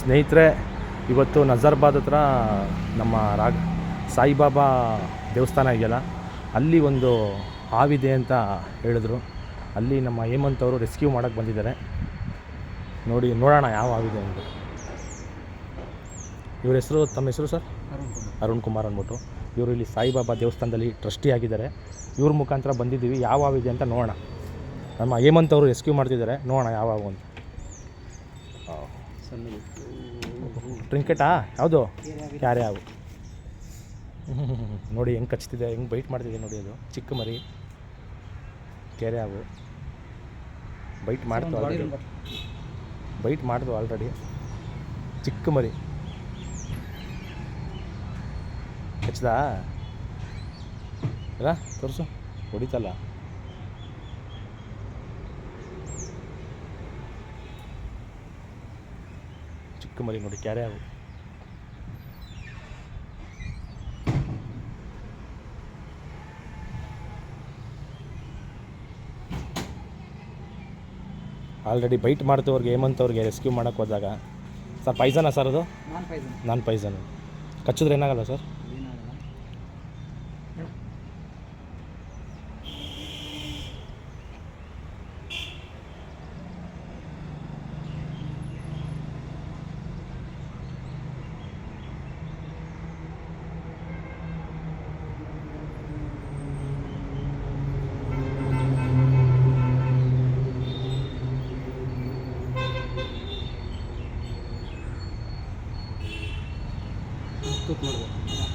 ಸ್ನೇಹಿತರೆ ಇವತ್ತು ನಜರ್ಬಾದ್ ಹತ್ರ ನಮ್ಮ ರಾಗ ಸಾಯಿಬಾಬಾ ದೇವಸ್ಥಾನ ಇದೆಯಲ್ಲ ಅಲ್ಲಿ ಒಂದು ಹಾವಿದೆ ಅಂತ ಹೇಳಿದ್ರು. ಅಲ್ಲಿ ನಮ್ಮ ಹೇಮಂತ್ ಅವರು ರೆಸ್ಕ್ಯೂ ಮಾಡೋಕ್ಕೆ ಬಂದಿದ್ದಾರೆ. ನೋಡಿ ನೋಡೋಣ ಯಾವ ಹಾವಿದೆ ಅಂತ. ಇವ್ರ ಹೆಸರು ತಮ್ಮ ಹೆಸರು ಸರ್? ಅರುಣ್ ಕುಮಾರ್. ಅಂದ್ಬಿಟ್ಟು. ಇವರು ಇಲ್ಲಿ ಸಾಯಿಬಾಬಾ ದೇವಸ್ಥಾನದಲ್ಲಿ ಟ್ರಸ್ಟಿ ಆಗಿದ್ದಾರೆ. ಇವ್ರ ಮುಖಾಂತರ ಬಂದಿದ್ದೀವಿ. ಯಾವ ಹಾವಿದೆ ಅಂತ ನೋಡೋಣ. ನಮ್ಮ ಹೇಮಂತ್ ಅವರು ರೆಸ್ಕ್ಯೂ ಮಾಡ್ತಿದ್ದಾರೆ. ನೋಡೋಣ ಯಾವ ಹಾವು ಅಂತ. ಟ್ರಿಂಕೆಟಾ ಯಾವುದು? ಯಾರೇ ಹಾವು. ನೋಡಿ, ಹೆಂಗೆ ಕಚ್ತಿದೆ, ಹೆಂಗೆ ಬೈಟ್ ಮಾಡ್ತಿದೆ ನೋಡಿ ಅದು. ಚಿಕ್ಕ ಮರಿ. ಕೆರೆ ಹಾವು. ಬೈಟ್ ಮಾಡ್ತು ಆಲ್ರೆಡಿ ಬೈಟ್ ಮಾಡ್ದು ಆಲ್ರೆಡಿ ಚಿಕ್ಕ ಮರಿ. ಹಚ್ಚದಾ ಅಲ್ಲ ತೋರಿಸು. ಹೊಡಿತಲ್ಲ. ಚಿಕ್ಕ ಮರಿ ನೋಡಿ ಕ್ಯಾರೆ ಆಗು ಆಲ್ರೆಡಿ ಬೈಟ್ ಮಾಡ್ತವ್ರಿಗೆ ಹೇಮಂತ್ ಅವ್ರಿಗೆ ರೆಸ್ಕ್ಯೂ ಮಾಡೋಕ್ಕೆ ಹೋದಾಗ. ಸರ್ ಪೈಸನಾ ಸರ್ ಅದು? ನಾನ್ ಪೈಸನ್ ಕಚ್ಚಿದ್ರೆ ಏನಾಗಲ್ಲ ಸರ್? প্রশ্ন করব।